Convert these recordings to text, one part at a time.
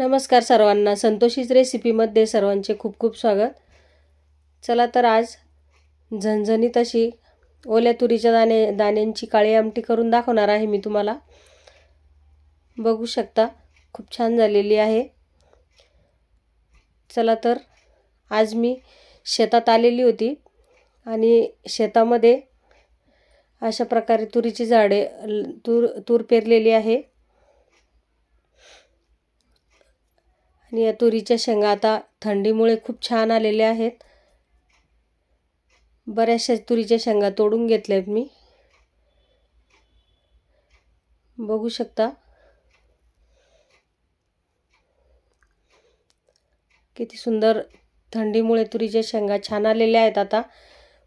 नमस्कार सर्वांना. संतोषीच रेसिपीमध्ये सर्वांचे खूप खूप स्वागत. चला तर आज झणझणीत अशी ओल्या तुरीच्या दाणे दाण्यांची काळी आमटी करून दाखवणार आहे मी तुम्हाला. बघू शकता खूप छान झालेली आहे. चला तर आज मी शेतात आलेली होती आणि शेतामध्ये अशा प्रकारे तुरीची झाडे तूर तूर पेरलेली आहे. आणि या तुरीच्या शेंगा आता थंडीमुळे खूप छान आलेल्या आहेत. बऱ्याचशा तुरीच्या शेंगा तोडून घेतल्या आहेत मी. बघू शकता. किती सुंदर थंडीमुळे तुरीच्या शेंगा छान आलेल्या आहेत आता.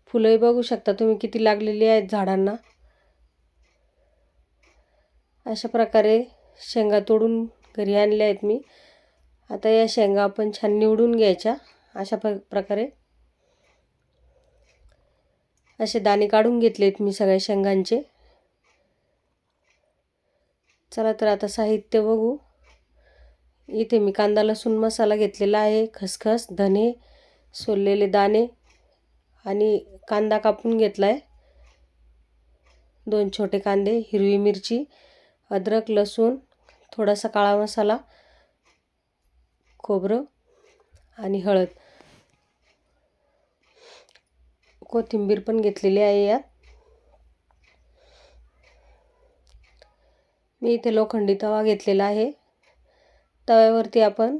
फुलंही बघू शकता तुम्ही किती लागलेली आहेत झाडांना. अशा प्रकारे शेंगा तोडून घरी आणल्या आहेत मी. आता या शेंगा आपण छान निवडून घ्यायच्या अशा प प्रकारे. असे दाणे काढून घेतलेत मी सगळ्या शेंगांचे. चला तर आता साहित्य बघू. इथे मी कांदा लसूण मसाला घेतलेला आहे. खसखस धने सोललेले दाणे आणि कांदा कापून घेतला आहे दोन छोटे कांदे हिरवी मिरची अद्रक लसूण थोडासा काळा मसाला खोबरं आणि हळद. कोथिंबीर पण घेतलेली आहे यात. मी इथे लोखंडी तवा घेतलेला आहे. तव्यावरती आपण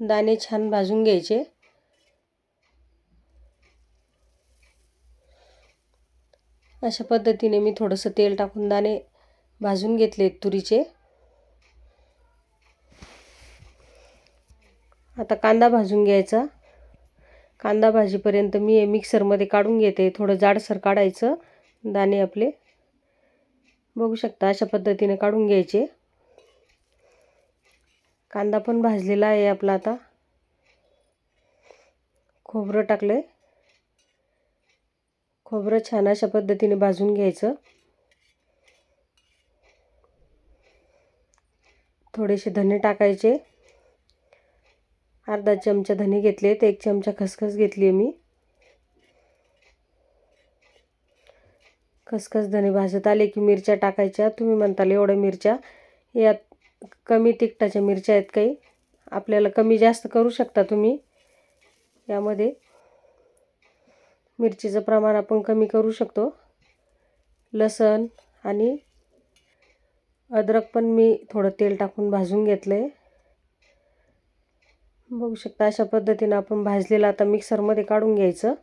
दाणे छान भाजून घ्यायचे. अशा पद्धतीने मी थोडंसं तेल टाकून दाणे भाजून घेतले तुरीचे. आता कांदा भाजून घ्यायचा. कांदा भाजीपर्यंत मी मिक्सरमध्ये काढून घेते. थोडं जाडसर काढायचं. दाणे आपले बघू शकता अशा पद्धतीने काढून घ्यायचे. कांदा पण भाजलेला आहे आपला आता. खोबरं टाकलं आहे खोबरं छान अशा पद्धतीने भाजून घ्यायचं. थोडेसे धने टाकायचे. अर्धा चमचा धने घेतले तर एक चमचा खसखस घेतली आहे मी. खसखस धने भाजत आले की मिरच्या टाकायच्या. तुम्ही म्हणताल एवढ्या मिरच्या. यात कमी तिखटाच्या मिरच्या आहेत काही. आपल्याला कमी जास्त करू शकता तुम्ही. यामध्ये मिरचीचं प्रमाण आपण कमी करू शकतो. लसण आणि अद्रक पण मी थोडं तेल टाकून भाजून घेतलं आहे बघू शकता अशा पद्धतीनं आपण भाजलेलं आता मिक्सरमध्ये काढून घ्यायचं.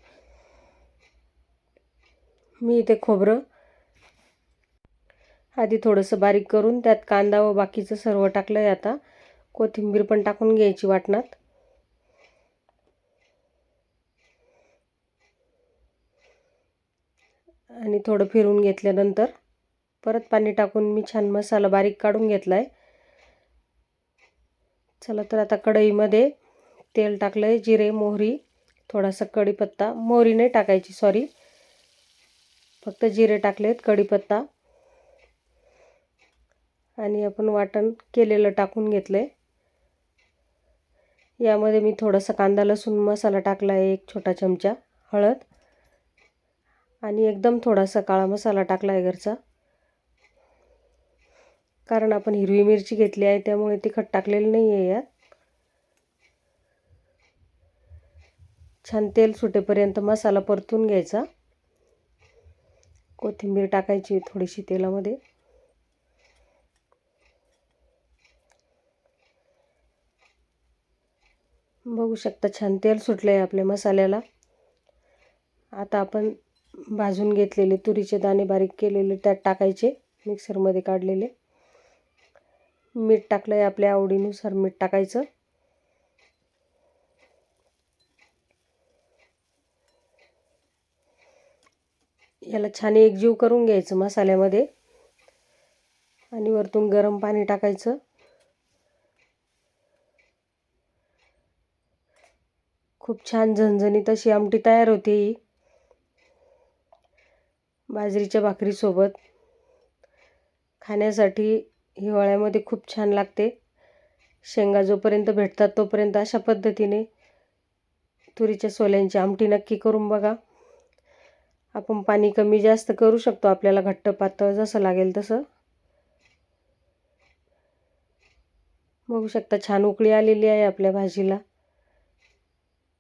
मी इथे खोबरं आधी थोडंसं बारीक करून त्यात कांदा व बाकीचं सर्व टाकलं आहे आता. कोथिंबीर पण टाकून घ्यायची वाटणात. आणि थोडं फिरून घेतल्यानंतर परत पाणी टाकून मी छान मसाला बारीक काढून घेतला आहे चला तर आता कढईमध्ये तेल टाकलं आहे जिरे मोहरी थोडासा कढीपत्ता. मोहरी नाही टाकायची सॉरी फक्त जिरे टाकलेत कढीपत्ता. आणि आपण वाटण केलेलं टाकून घेतलं आहे यामध्ये मी थोडासा कांदा लसूण मसाला टाकला आहे एक छोटा चमचा हळद. आणि एकदम थोडासा काळा मसाला टाकला आहे घरचा. कारण आपण हिरवी मिरची घेतली आहे त्यामुळे तिखट टाकलेलं नाही आहे यात. छान तेल सुटेपर्यंत मसाला परतून घ्यायचा. कोथिंबीर टाकायची थोडीशी तेलामध्ये. बघू शकता छान तेल सुटलं आहे आपल्या मसाल्याला. आता आपण भाजून घेतलेले तुरीचे दाणे बारीक केलेले त्यात टाकायचे मिक्सरमध्ये काढलेले. मीठ टाकलं आहे आपल्या आवडीनुसार मीठ टाकायचं. याला छान एकजीव करून घ्यायचं मसाल्यामध्ये. आणि वरतून गरम पाणी टाकायचं. खूप छान झणझणीत अशी आमटी तयार होते ही. बाजरीच्या भाकरीसोबत. खाण्यासाठी हिवाळ्यामध्ये खूप छान लागते. शेंगा जोपर्यंत भेटतात तोपर्यंत अशा पद्धतीने तुरीच्या सोल्यांची आमटी नक्की करून बघा. आपण पाणी कमी जास्त करू शकतो आपल्याला घट्ट पातळ जसं लागेल तसं. बघू शकता छान उकळी आलेली आहे आपल्या भाजीला.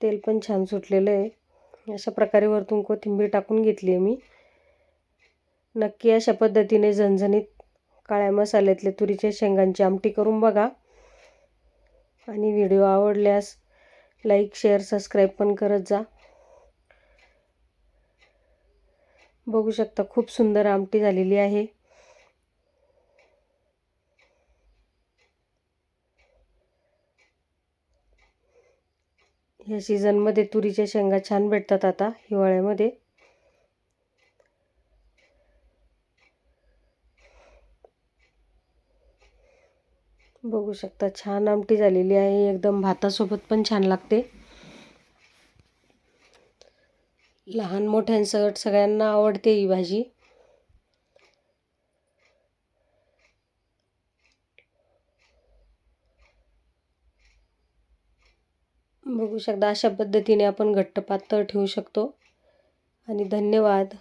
तेल पण छान सुटलेलं आहे. अशा प्रकारे वरतून कोथिंबीर टाकून घेतली आहे मी. नक्की अशा पद्धतीने झणझणीत काळ्या मसाल्यातले तुरीच्या शेंगांची आमटी करून बघा. आणि व्हिडिओ आवडल्यास लाईक शेअर सबस्क्राईब पण करत जा. बघू शकता खूप सुंदर आमटी झालेली आहे. ह्या सीझनमध्ये तुरीच्या शेंगा छान भेटतात आता हिवाळ्यामध्ये. बघू शकता छान आमटी झालेली आहे. एकदम भातासोबत पण छान लागते. लहान मोठ्यांसकट सगळ्यांना आवडते ही भाजी. बघू शकता अशा पद्धतीने आपण घट्ट पातळ ठेवू शकतो. आणि धन्यवाद.